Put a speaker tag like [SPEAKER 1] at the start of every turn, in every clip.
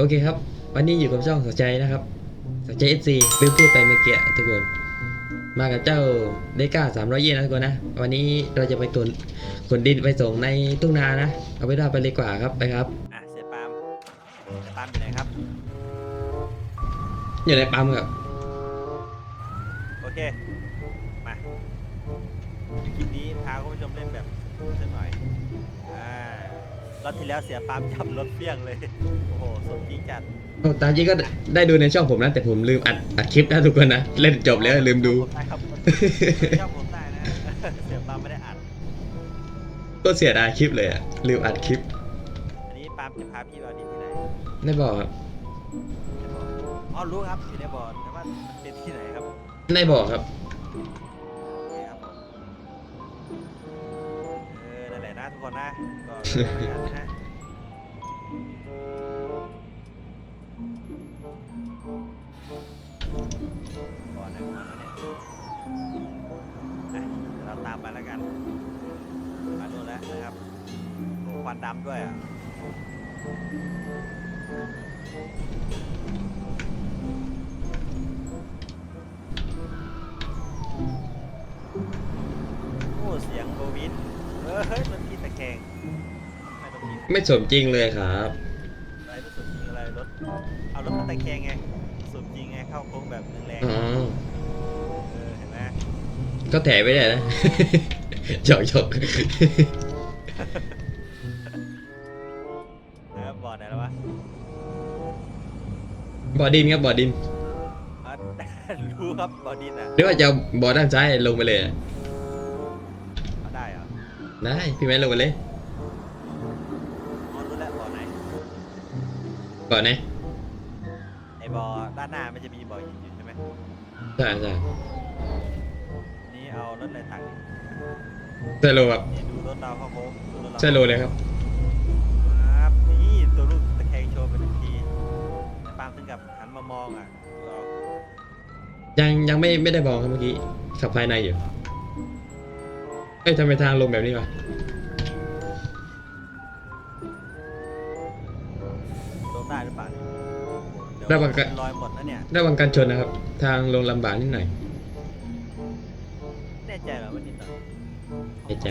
[SPEAKER 1] โอเคครับ วันนี้อยู่กับช่องสนใจนะครับสนใจเอฟซีลืมพูดไปเมื่อกี้ทุกคน มากับเจ้าเดก้าสามร้อยเยนนะทุกคนนะ วันนี้เราจะไปตุนขนดินไปส่งในทุ่งนานะ เอาไปได้ไปเลยกว่าครับไปครับ
[SPEAKER 2] อะเสียปาล์มเสียปาล์มอยู่ไหนครับ
[SPEAKER 1] อยู่ในปั๊มครับ
[SPEAKER 2] โอเค มาคลิปนี้พาคุณผู้ชมเล่นแบบสักหน่อยอ่า รอบที่แล้วเสียปาล์มจับรถเปี้ยงเลย โอ้โหสมจริงจัด
[SPEAKER 1] โอ้ตามจริงก็ได้ดูในช่องผมนะ แต่ผมลืมอัดอัดคลิปนะทุกคนนะ เล่นจบแล้วลืมดู
[SPEAKER 2] ผมได้ครับชอบผมได้นะ เสียปาล์มไม่ได้อัด
[SPEAKER 1] ก็เสียดายคลิปเลยอะลืมอัดคลิป
[SPEAKER 2] อันนี้ปาล์มจะพาพี่เราดินที่ไหน
[SPEAKER 1] ไม่บอกครับ
[SPEAKER 2] ในบ่ออ๋อรู้ครับอยู่ในบ่อแต่ว่ามันเป็นที่ไหนครับ
[SPEAKER 1] ไม่บอกครับ
[SPEAKER 2] กคนนะก็ไปกันนะฮะก่อนนะก่อนนะเนี่ยนะเดี๋ยวเราตามไปแล้วกันมาโน่นแล้วนะครับโอ้ควันดำด้วยอะ โอ้ เสียงโบวินเออเฮ้ยรถที่ตะแคง ไม่รถที่
[SPEAKER 1] ไม่สมจริงเลยครับ
[SPEAKER 2] อะไรรถสุดจริงอะไรรถเอารถมาตะแคงไงสุดจริงไงเข้าโค้งแบบแรง
[SPEAKER 1] อ๋อ
[SPEAKER 2] ๆเออเห็นไหม
[SPEAKER 1] ก็แถไปได้นะ หยอกหยอก
[SPEAKER 2] เออบอกไหนแล้ววะ
[SPEAKER 1] บอดินครับบอดิน
[SPEAKER 2] อะ รู้ครับบอดินอะ
[SPEAKER 1] หรือว่าจะเอาบอด้านซ้ายลงไปเลยอะ
[SPEAKER 2] เอาได้เหรอ
[SPEAKER 1] ได้พี่แม่ลงไปเลย
[SPEAKER 2] อ๋อรู้แล้วบอไหน
[SPEAKER 1] บอไหน
[SPEAKER 2] ไอ้บอด้านหน้ามันจะมีบอหินอยู่ใช่ไหม
[SPEAKER 1] ใช่ใช่
[SPEAKER 2] นี่เอารถอะไรตักดิ
[SPEAKER 1] ใช่โลครับ
[SPEAKER 2] นี่ดูรถเราเข้าโค้งดูรถเรา
[SPEAKER 1] ใช่โลเลยครับ
[SPEAKER 2] ครับนี่ตัวลูกตะแคงโชว์ไปหนึ่งทีแต่ปาล์มถึงกับหันมามองอะเรา
[SPEAKER 1] ยังยังไม่ไม่ได้บอกครับเมื่อกี้ขับภายในอยู่เอ้ยทำไมทางลงแบบนี้วะ
[SPEAKER 2] ได้
[SPEAKER 1] บังกัน
[SPEAKER 2] เป็นรอยหมดแล้วเนี่ย
[SPEAKER 1] ระวังการชนนะครับ ทางลงลำบากนิดหน่อย
[SPEAKER 2] แน่ใจเหรอว่านิดหน่อย
[SPEAKER 1] ไอ้ใจ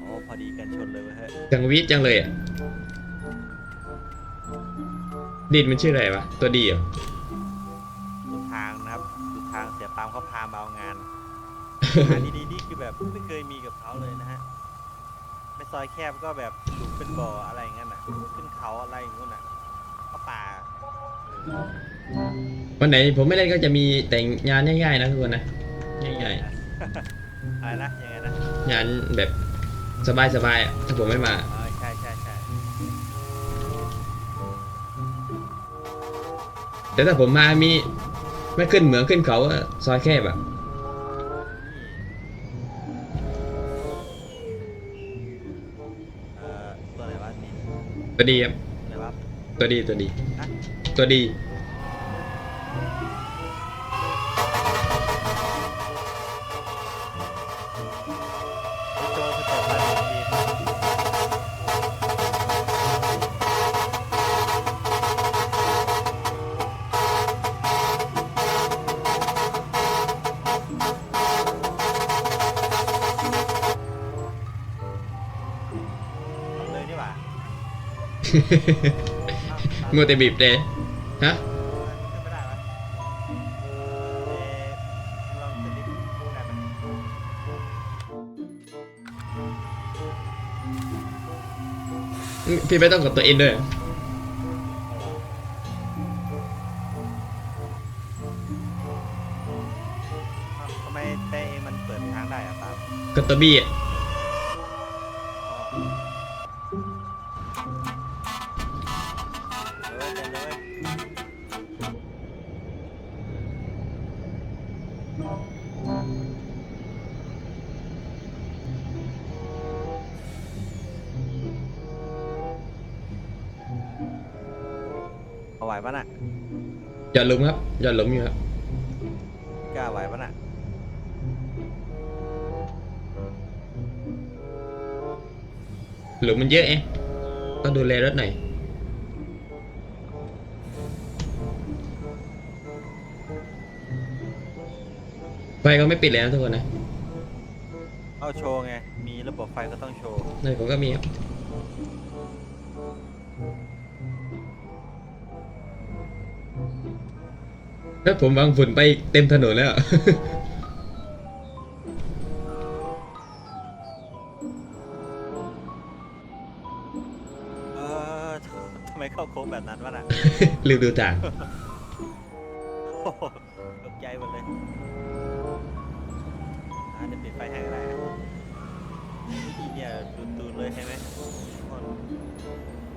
[SPEAKER 2] โอ้พอดีกันชนเลยเว้ยเฮ้ย
[SPEAKER 1] จังวิทย์จังเลยอะดินมันชื่ออะไรวะตัวดีเหรอ
[SPEAKER 2] ดูทางนะครับดูทางเสียปาล์มเขาพามาเอางานงานดีๆนี่คือแบบไม่เคยมีกับเขาเลยนะฮะใน ซอยแคบก็แบบหลุมเป็นบ่ออะไรอย่างนั้นอะ ขึ้นเขาอะไรอย่างนู้นอะก็ป่าเออ
[SPEAKER 1] วันไหนผมไม่เล่นก็จะมีแต่งงานง่ายๆนะทุกคนนะง่าย
[SPEAKER 2] อะไรนะยังไงนะ
[SPEAKER 1] ๆงานแบบสบายๆอะถ้าผมไม่มา
[SPEAKER 2] เออใช่ใช่ใช่
[SPEAKER 1] แต่ถ้าผมมามีไม่ขึ้นเหมืองขึ้นเขาอะซอยแคบอะ
[SPEAKER 2] ตัว
[SPEAKER 1] ดีครับ
[SPEAKER 2] อะไรวะ
[SPEAKER 1] ตัวดีตัวดี
[SPEAKER 2] ฮะ
[SPEAKER 1] ตัวดี
[SPEAKER 2] งู
[SPEAKER 1] แต่บีบเดฮะ
[SPEAKER 2] ขึ้นไม่ได้วะเอ๊ะลองสลิปได้ไหม
[SPEAKER 1] พี่ไม่ต้องกดตัวเองด้วย
[SPEAKER 2] อ้าวทำไมเต้เองมันเปิดทางได้อะปาล์ม
[SPEAKER 1] กดตัวบี้อะ
[SPEAKER 2] วปะน่ะ
[SPEAKER 1] หย่อนหลุมครับหย่อนหลุมอยู่ครับ
[SPEAKER 2] กล้าไหวปะน่ะ
[SPEAKER 1] หลุมมันเยอะเอง
[SPEAKER 2] เต้
[SPEAKER 1] องดูแลรถหน่อยไฟก็ไม่ปิดเลยนะทุกคนนะ
[SPEAKER 2] เอาโชว์ไง มีระบบไฟก็ต้องโชว์
[SPEAKER 1] ในผมก็มีครับ แล้วผมวางฝุ่นไปเต็มถนนแล้ว
[SPEAKER 2] เออทำไมเข้าโค้งแบบนั้นวะน่ะ
[SPEAKER 1] ลืมดูทาง
[SPEAKER 2] โอ้โหตกใจหมดเลยอ่าเดี๋ยวปิดไฟให้ก็ได้นะนี่เนี่ยดูดดูดเลยใช่ไหมทุกคน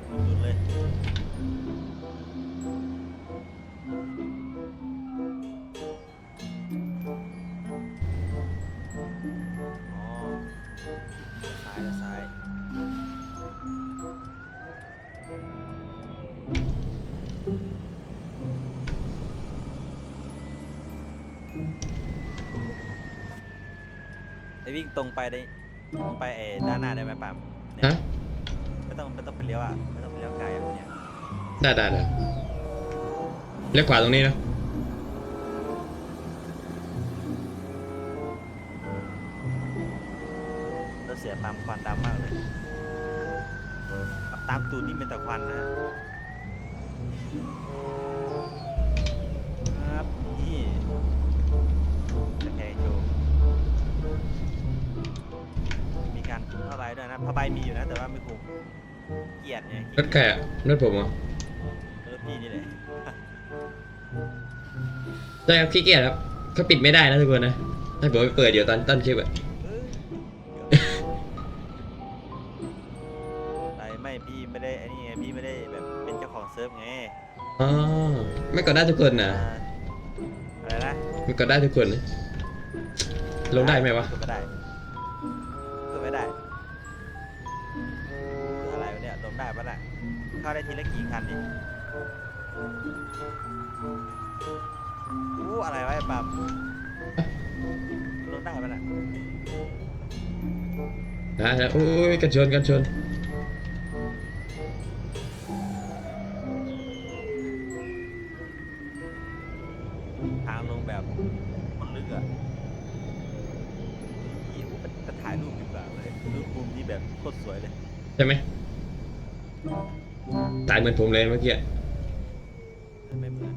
[SPEAKER 2] ดูดดูดเลยอ๋อ ซ้ายและซ้ายไอ้วิ่งตรงไปได้ตรงไปไอ้ด้านหน้าได้ไหมปามเนี่ย
[SPEAKER 1] ฮะ
[SPEAKER 2] ไม่ต้องไม่ต้องไปเลี้ยวอะไม่ต้องไปเลี้ยวไกลอะเนี่ย
[SPEAKER 1] ได้ได้ได้ เลี้ยวขวาตรงนี้เนอะ
[SPEAKER 2] แล้วเสียตามควันดำมากเลยขับตามตูดนี่เป็นแต่ควันนะฮะครับ นี่จะแพงโชว์มีการคุมผ้าใบด้วยนะผ้าใบมีอยู่นะ แต่ว่าไม่คุมเกลียดไง
[SPEAKER 1] รถใครอะรถผมเหรอ
[SPEAKER 2] รถพี่นี่เลย
[SPEAKER 1] ใช่ครับขี้เกียจครับเขาปิดไม่ได้นะทุกคนนะถ้าผมไปเปิดเดี๋ยวตอนต้นคลิปอะ
[SPEAKER 2] เอ้ยไรไม่พี่ไม่ได้ไอ้นี่ไงพี่ไม่ได้แบบเป็นเจ้าของเซิร์ฟไง
[SPEAKER 1] อ๋อไม่กดได้ทุกคนนะ
[SPEAKER 2] อ่าอะไรนะ
[SPEAKER 1] ไม่กดได้ทุกคนนะลงได้ไหมวะ
[SPEAKER 2] กดไม่ได้กดไม่ได้อะไรวะเนี่ยลงได้ปะน่ะเข้าได้ทีละกี่คันดิ อู้อะไรวะไอ้ปั๊มลงได้ปะน่ะ
[SPEAKER 1] ได้แล้วโอ้ยกันชนกันชน
[SPEAKER 2] ทางลงแบบมันลึกอะยี่หูไปถ่ายรูปดีกว่าเลยรูปมุมนี้แบบโคตรสวยเลย
[SPEAKER 1] ใช่ไหมตายเหมือนผมเลยเมื่อกี้
[SPEAKER 2] ไม่เหมือน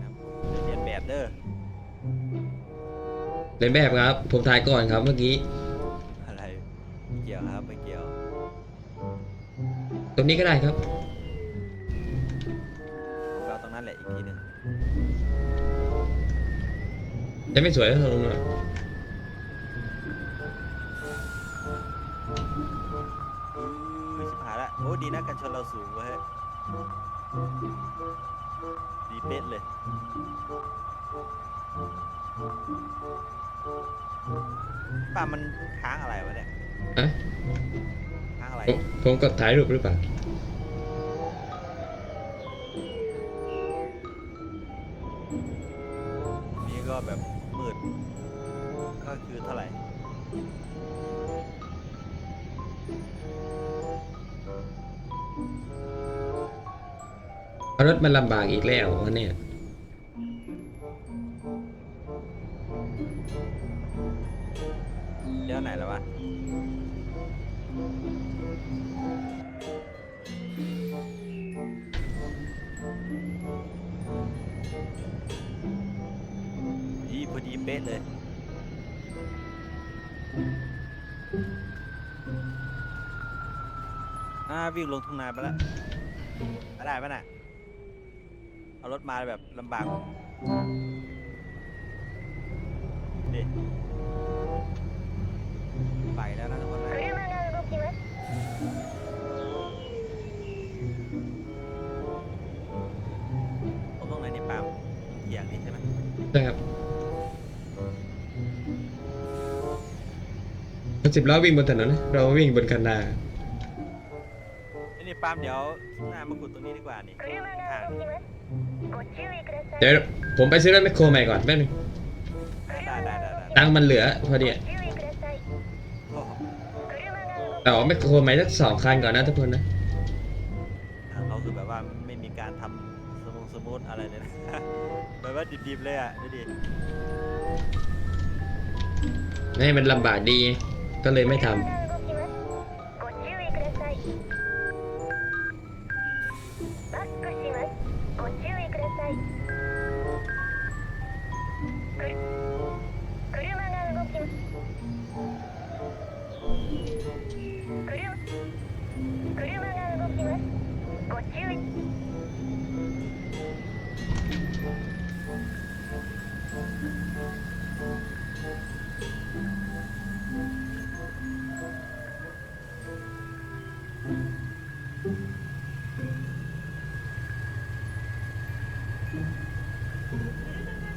[SPEAKER 2] เล่
[SPEAKER 1] นแบบครับ ผมถ่ายก่อนครับเมื่อกี้
[SPEAKER 2] อะไรไม่เกี่ยวครับไม่เกี่ยว
[SPEAKER 1] ตรงนี้ก็ได้ครับ
[SPEAKER 2] ผมก็เอาตรงนั้นแหละอีกทีหนึ่ง
[SPEAKER 1] แต่ไม่สวยเท่าตรงนั้น
[SPEAKER 2] อุ้ยชิบหายละโอ้ดีนะกันชนเราสูงเว้ยดีเป๊ะเลย ป้ามันค้างอะไรวะเนี่ย
[SPEAKER 1] อะ
[SPEAKER 2] ค้างอะไร
[SPEAKER 1] ผมผมกดถ่ายรูปหรือเปล่า
[SPEAKER 2] นี่ก็แบบมืดก็คือเท่าไหร่
[SPEAKER 1] เอารถมันลำบากอีกแล้ววันนี้
[SPEAKER 2] เลี้ย ไหนแล้ววะอีพอดีเป๊ะเลยอ่าวิ่งลงทุ่งนาไปแล้วไปได้ปะน่ะเอารถมาแบบลำบาก นะครับเรา
[SPEAKER 1] สิบล้อวิ่งบนถนนนะเราวิ่งบนคันนา
[SPEAKER 2] ไอ้นี่ปามเดี๋ยวข้างหน้ามาขุดตรงนี้ดีกว่านี่
[SPEAKER 1] เดี๋ยวผมไปซื้อรถแมคโครใหม่ก่อนแป๊บนึง
[SPEAKER 2] ได้ได้ได้
[SPEAKER 1] ตังมันเหลือพอดีแต่ว่าแมคโครใหม่สักสองคันก่อนนะทุกคนนะเขา
[SPEAKER 2] คือแบบว่าไม่มีการทำสมูทสมุทอะไรเลยนะ แบบว่าดิบๆเลยอะดูดิ
[SPEAKER 1] ให้มันลำบากดี ก็เลยไม่ทำ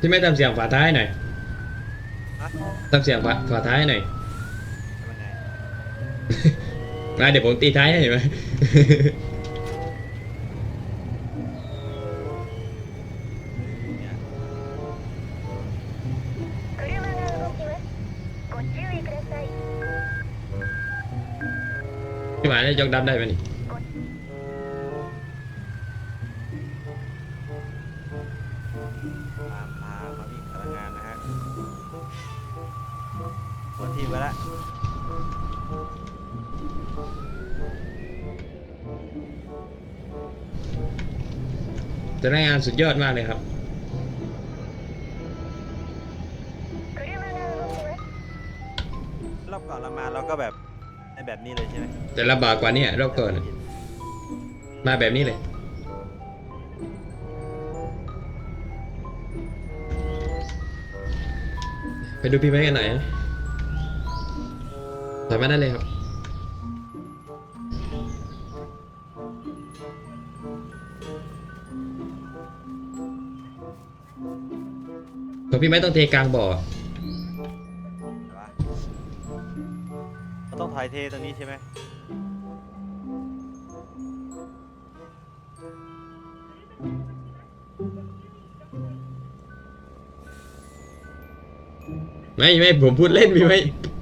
[SPEAKER 1] ที่ไม่ทำเสียงฝาท้ายหน่อย
[SPEAKER 2] ฮะ
[SPEAKER 1] ทำเสียงฝาฝ จะได้งานสุดยอดมากเลยครับ
[SPEAKER 2] รอบก่อนเรามาเราก็แบบในแบบนี้เลยใช่ไหม
[SPEAKER 1] แต่ระบากกว่านี้รอบก่อนมาแบบนี้เลย ไปดูพี่ไม้กันหน่อยทำมาได้เลยครับ ตัวพี่ไม้ต้องเทกลางบ่อ
[SPEAKER 2] แต่ว่าก็ต้องถอยเทตรงนี้ใช่ไหม
[SPEAKER 1] ไม่ไม่ผมพูดเล่นพี่ไม้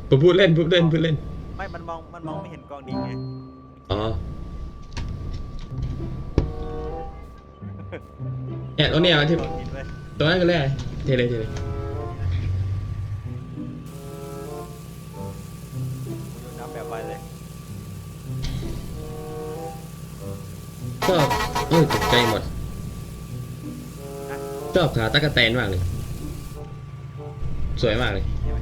[SPEAKER 1] ผมพูดเล่นพูดเล่นพูดเล่น
[SPEAKER 2] ไม่ มันมอง มันมองไม่เห็นกองดินไง
[SPEAKER 1] อ๋อเนี่ยตรงเนี้ยที่
[SPEAKER 2] กองดินเว้ย
[SPEAKER 1] ตรงนั้นก็เลยเทเลยเทเลย
[SPEAKER 2] น้ำแบบไวเลย
[SPEAKER 1] ชอบเออตกใจหมด
[SPEAKER 2] นะ
[SPEAKER 1] ชอบขาตะกะแตนมากเลย สวยมากเลย
[SPEAKER 2] ใช่ไหม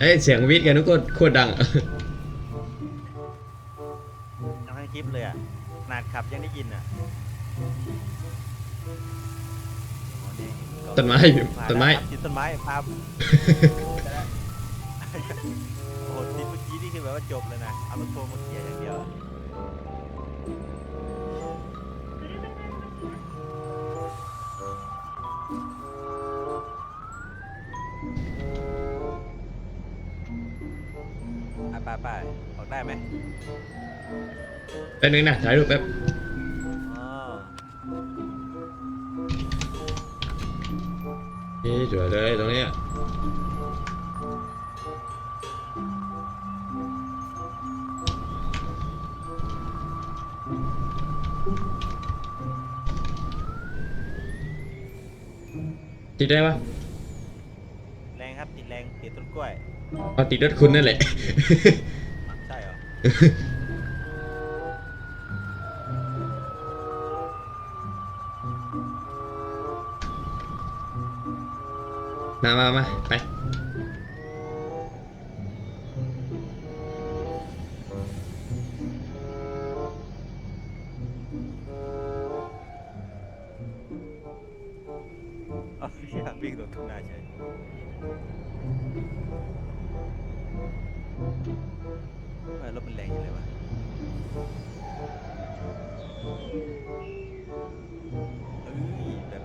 [SPEAKER 1] เอ้ยเสียงวิทย์กันนุกโคตรโคตรดังอะ
[SPEAKER 2] ทั้ง ขนาดขับยังได้ยินอะอ๋อนี่กอง
[SPEAKER 1] ต้นไม้าต้นไม้
[SPEAKER 2] แล้วครับติดต้นไม้พาโอ้โหทีเมื่อกี้นี่คือแบบว่าจบเลยนะ เอารถโฟมมาเขี่ยอย่างเดียวอะไปไปไปออกได้ไหม
[SPEAKER 1] แป๊บนึงนะถ่ายรูปแป๊บ
[SPEAKER 2] อ๋อ
[SPEAKER 1] นี่สวยเลยตรงเนี้ยติดได้ปะ
[SPEAKER 2] แรงครับติดแรงติดต้นกล้วย
[SPEAKER 1] เอาติดรถคุณนั่นแหละ
[SPEAKER 2] ใช่เหรอ
[SPEAKER 1] มามามาไป
[SPEAKER 2] เอาอยากวิ่งตรงทุ่งนาเฉยเออรถมันแรงอยู่เลยวะเอ้ยแบ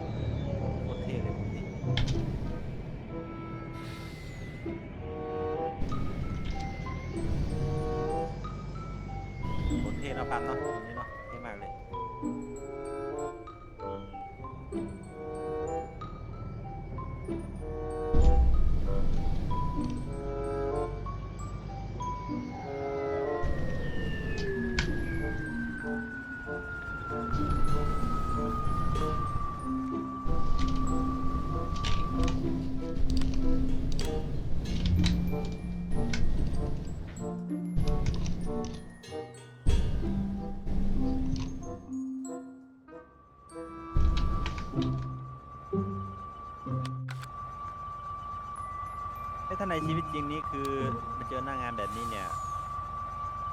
[SPEAKER 2] จริงนี้คือมาเจอหน้างานแบบนี้เนี่ย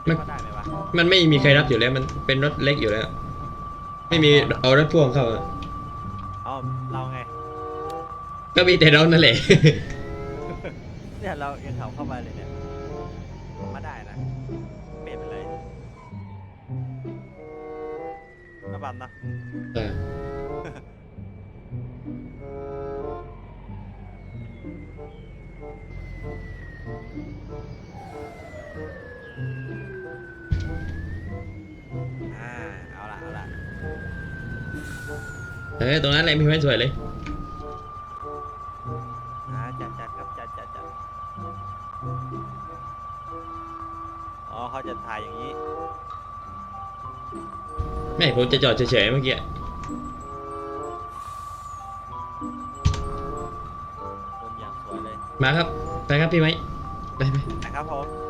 [SPEAKER 1] มัน
[SPEAKER 2] ก็ได้ไหมวะ
[SPEAKER 1] มันไม่มีใครรับอยู่แล้วมันเป็นรถเล็กอยู่แล้ว ไม่มีเอารถพ่วงเข้าอะ
[SPEAKER 2] เอาเราไง
[SPEAKER 1] ก็มีแต่เรานั่นแหละ
[SPEAKER 2] เนี่ยเรายังขับเข้ามาเลยเนี่ยมาได้นะเปลี่ยนไปเลยกระบันนะ
[SPEAKER 1] เออ
[SPEAKER 2] อ่
[SPEAKER 1] เออตรงนั้นแหละมีไว้สวยเลย
[SPEAKER 2] อ่าจัดจัดครับจัดจัดจัดอ๋อเขาจะถ่ายอย่างนี้
[SPEAKER 1] ไม่ผมจะจอดเฉยๆเมื่อกี้
[SPEAKER 2] มุมอย่างสวยเลย
[SPEAKER 1] มาครับไปครับพี่ไหมไปไป
[SPEAKER 2] นะครับผม